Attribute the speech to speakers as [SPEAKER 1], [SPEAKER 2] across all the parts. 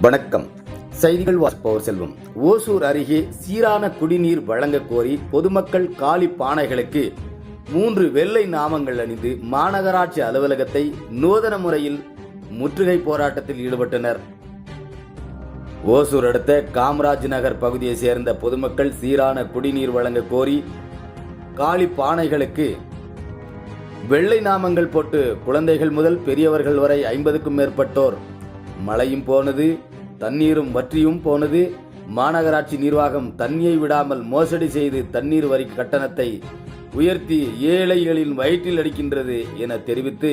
[SPEAKER 1] வணக்கம். செய்திகள் வாசிப்பவர் செல்வம். ஓசூர் அருகே சீரான குடிநீர் வழங்க கோரி பொதுமக்கள் காலி பானைகளுக்கு மூன்று வெள்ளை நாமங்கள் அணிந்து மாநகராட்சி அலுவலகத்தை நூதன முறையில் முற்றுகை போராட்டத்தில் ஈடுபட்டனர். ஓசூர் அடுத்த காமராஜ் நகர் பகுதியை சேர்ந்த பொதுமக்கள் சீரான குடிநீர் வழங்க கோரி காலி பானைகளுக்கு வெள்ளை நாமங்கள் போட்டு குழந்தைகள் முதல் பெரியவர்கள் வரை ஐம்பதுக்கும் மேற்பட்டோர். மழையும் போனது தண்ணீரும் வற்றியும் போனது மாநகராட்சி நிர்வாகம் தண்ணியை விடாமல் மோசடி செய்து தண்ணீர் வரி கட்டணத்தை உயர்த்தி ஏழைகளின் வயிற்றில் அடிக்கின்றது என தெரிவித்து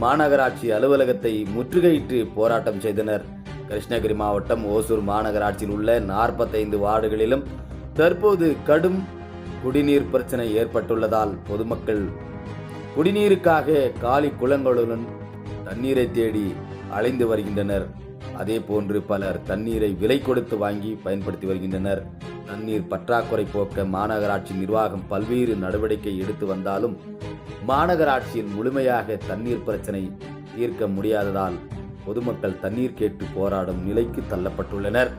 [SPEAKER 1] மாநகராட்சி அலுவலகத்தை முற்றுகையிட்டு போராட்டம் செய்தனர். கிருஷ்ணகிரி மாவட்டம் ஓசூர் மாநகராட்சியில் உள்ள நாற்பத்தைந்து வார்டுகளிலும் தற்போது கடும் குடிநீர் பிரச்சனை ஏற்பட்டுள்ளதால் பொதுமக்கள் குடிநீருக்காக காலி குளங்களுடன் தண்ணீரை தேடி அலைந்து வருகின்றனர். அதே போன்று பலர் தண்ணீரை விலை கொடுத்து வாங்கி பயன்படுத்தி வருகின்றனர். தண்ணீர் பற்றாக்குறை போக்க மாநகராட்சி நிர்வாகம் பல்வேறு நடவடிக்கை எடுத்து வந்தாலும் மாநகராட்சியில் முழுமையாக தண்ணீர் பிரச்சனை தீர்க்க முடியாததால் பொதுமக்கள் தண்ணீர் கேட்டு போராடும் நிலைக்கு தள்ளப்பட்டுள்ளனர்.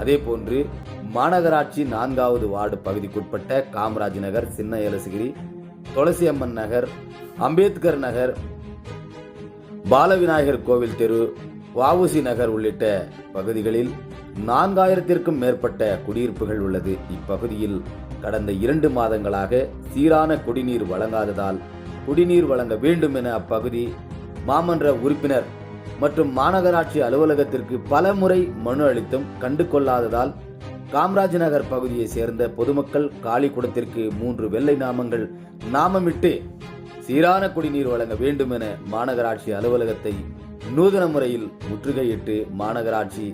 [SPEAKER 1] அதேபோன்று மாநகராட்சி நான்காவது வார்டு பகுதிக்குட்பட்ட காமராஜ் நகர் சின்ன ஏலசிகிரி துளசியம்மன் நகர் அம்பேத்கர் நகர் பாலவிநாயகர் கோவில் தெரு வாவுசி நகர் உள்ளிட்ட பகுதிகளில் நான்காயிரத்திற்கும் மேற்பட்ட குடியிருப்புகள் உள்ளது. இப்பகுதியில் கடந்த இரண்டு மாதங்களாக சீரான குடிநீர் வழங்காததால் குடிநீர் வழங்க வேண்டும் என அப்பகுதி மாமன்ற உறுப்பினர் மற்றும் மாநகராட்சி அலுவலகத்திற்கு பல முறை மனு அளித்தும் கண்டு கொள்ளாததால் காமராஜ் நகர் பகுதியை சேர்ந்த பொதுமக்கள் காளி குடத்திற்கு மூன்று வெள்ளை நாமங்கள் நாமமிட்டு சீரான குடிநீர் வழங்க வேண்டும் என மாநகராட்சி அலுவலகத்தை நூதன முறையில் முற்றுகையிட்டு மாநகராட்சி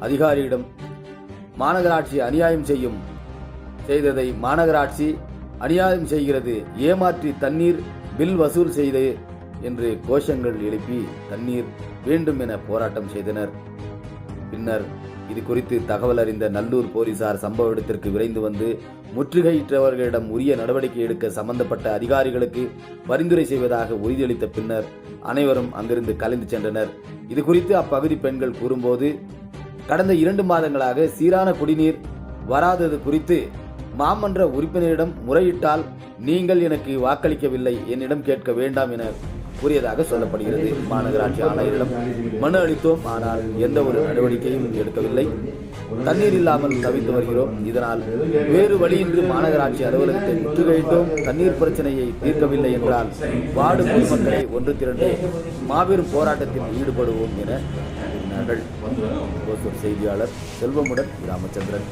[SPEAKER 1] அதிகாரியிடம் மாநகராட்சி அநியாயம் செய்யும் செய்ததை மாநகராட்சி அநியாயம் செய்கிறது ஏமாற்றி தண்ணீர் பில் வசூல் செய்து என்று கோஷங்கள் எழுப்பி தண்ணீர் வேண்டும் என போராட்டம் செய்தனர். பின்னர் இது குறித்து தகவல் அறிந்த நல்லூர் போலீசார் சம்பவ இடத்திற்கு விரைந்து வந்து முற்றுகையிட்டவர்களிடம் உரிய நடவடிக்கை எடுக்க சம்பந்தப்பட்ட அதிகாரிகளுக்கு பரிந்துரை செய்வதாக உறுதியளித்த பின்னர் அனைவரும் அங்கிருந்து கலைந்து சென்றனர். இது குறித்து அப்பகுதி பெண்கள் கூறும்போது கடந்த இரண்டு மாதங்களாக சீரான குடிநீர் வராதது குறித்து மாமன்ற உறுப்பினரிடம் முறையிட்டால் நீங்கள் எனக்கு வாக்களிக்கவில்லை என்னிடம் கேட்க வேண்டாம் என கூறியதாக சொல்லப்படுகிறது. மாநகராட்சி ஆணையரிடம் மனு அளித்தோம். ஆனால் எந்த ஒரு நடவடிக்கையும் எடுக்கவில்லை. தண்ணீர் இல்லாமல் தவித்து வருகிறோம். இதனால் வேறு வழியின்றி மாநகராட்சி அலுவலகத்தை முற்றுகையிட்டோம். தண்ணீர் பிரச்சனையை தீர்க்கவில்லை என்றால் வார்டு பொதுமக்களை ஒன்று திரண்டு மாபெரும் போராட்டத்தில் ஈடுபடுவோம் என கூறினார்கள். செய்தியாளர் செல்வமுடன் ராமச்சந்திரன்.